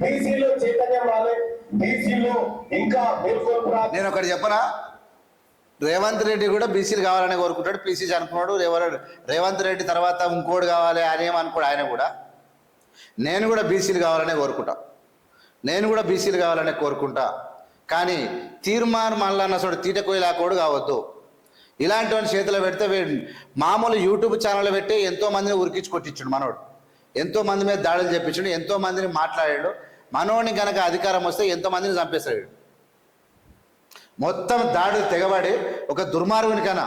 బీసీలో చైతన్యం రాలే బీసీలో ఇంకా మేల్కొల్పు నేను ఒకటి చెప్పనా? రేవంత్ రెడ్డి కూడా బీసీలు కావాలని కోరుకుంటాడు పీసీ అనుకున్నాడు రేవ- రేవంత్ రెడ్డి తర్వాత ఇంకోటి కావాలి ఆయన ఏమనుకోడు ఆయన కూడా. నేను కూడా బీసీలు కావాలనే కోరుకుంటా. నేను కూడా బీసీలు కావాలనే కోరుకుంటా. కానీ తీర్మాన్ మల్లన్న సోడు తీట కోయిలాకోడు కావద్దు. ఇలాంటి వాడిని చేతిలో పెడితే మామూలు యూట్యూబ్ ఛానల్ పెట్టి ఎంతో మందిని ఉరికించి కొట్టించాడు మనోడు. ఎంతో మంది మీద దాడులు చెప్పించాడు ఎంతో మందిని మాట్లాడాడు. మనోడిని కనుక అధికారం వస్తే ఎంతో మందిని చంపేస్తాడు మొత్తం దాడులు తెగబడి ఒక దుర్మార్గుని కన్నా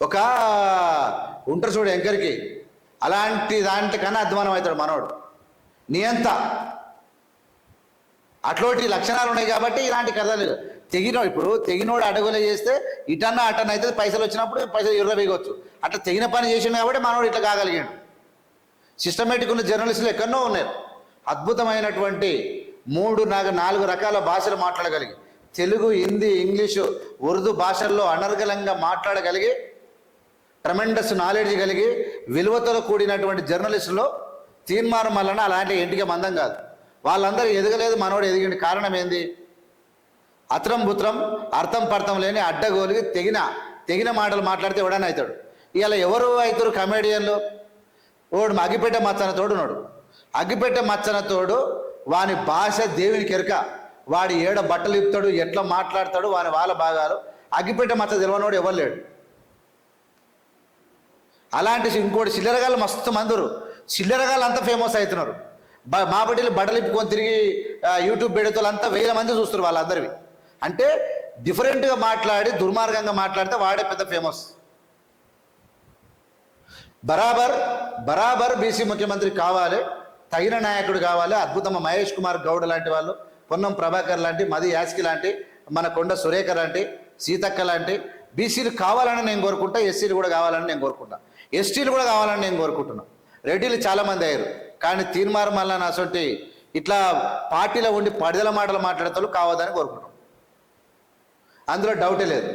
ఒక ఉంటారు చూడు ఎంకరికి అలాంటి దాంటి అధ్వానం అవుతాడు మనోడు. నియంత అట్లాంటి లక్షణాలు ఉన్నాయి కాబట్టి ఇలాంటి కథలు తెగినోడు ఇప్పుడు తెగినోడు అడుగులు చేస్తే ఇటన్నా అటన్నా అయితే పైసలు వచ్చినప్పుడు పైసలు ఇరవై వేయవచ్చు అట్లా తెగిన పని చేసిండు కాబట్టి మనోడు ఇట్లా కాగలిగాడు. సిస్టమేటిక్ ఉన్న జర్నలిస్టులు ఎక్కడో ఉన్నారు. అద్భుతమైనటువంటి మూడు నాలుగు నాలుగు రకాల భాషలు మాట్లాడగలిగి తెలుగు హిందీ ఇంగ్లీషు ఉర్దూ భాషల్లో అనర్గళంగా మాట్లాడగలిగి ట్రమెండస్ నాలెడ్జ్ కలిగి విలువతో కూడినటువంటి జర్నలిస్టులు తీర్మానం వలన అలాంటి ఇంటికి మందం కాదు. వాళ్ళందరూ ఎదగలేదు మనోడు ఎదిగింది కారణం ఏంది? అత్రం బుత్రం అర్థం పర్థం లేని అడ్డగోలికి తెగిన తెగిన మాటలు మాట్లాడితే ఎవడని అవుతాడు? ఇలా ఎవరు అవుతారు కమేడియన్లు ఓడు అగ్గిపెట్టే మచ్చన తోడు ఉన్నాడు అగ్గిపెట్టే మచ్చన తోడు వాని భాష దేవుని కెరక. వాడి ఏడ బట్టలు ఇప్తాడు ఎట్లా మాట్లాడతాడు వాని వాళ్ళ భాగాలు. అగ్గిపెట్టే మచ్చ తెలియనోడు ఎవరు లేడు. అలాంటి ఇంకోటి చిల్లరగాళ్ళు మస్తు మందురు. చిల్లరగాళ్ళు అంతా ఫేమస్ అవుతున్నారు. బ మా బట్టలు బట్టలు ఇప్పుకొని తిరిగి యూట్యూబ్ పెడతలు అంతా వేల మంది చూస్తారు వాళ్ళందరివి. అంటే డిఫరెంట్గా మాట్లాడి దుర్మార్గంగా మాట్లాడితే వాడే పెద్ద ఫేమస్ బరాబర్ బరాబర్ బీసీ ముఖ్యమంత్రి కావాలి తగిన నాయకుడు కావాలి అద్భుతమ మహేష్ కుమార్ గౌడ్ లాంటి వాళ్ళు పొన్నం ప్రభాకర్ లాంటి మది యాస్కి లాంటి మన కొండ సురేఖ లాంటి సీతక్క లాంటి బీసీలు కావాలని నేను కోరుకుంటా ఎస్సీలు కూడా కావాలని నేను కోరుకుంటా. ఎస్టీలు కూడా కావాలని నేను కోరుకుంటున్నా. రెడ్డిలు చాలామంది అయ్యారు. కానీ తీర్మారం వల్ల అసొంటి ఇట్లా పార్టీలో ఉండి పడిదల మాటలు మాట్లాడతారు కావద్దని కోరుకుంటాం అందులో డౌటే లేదు.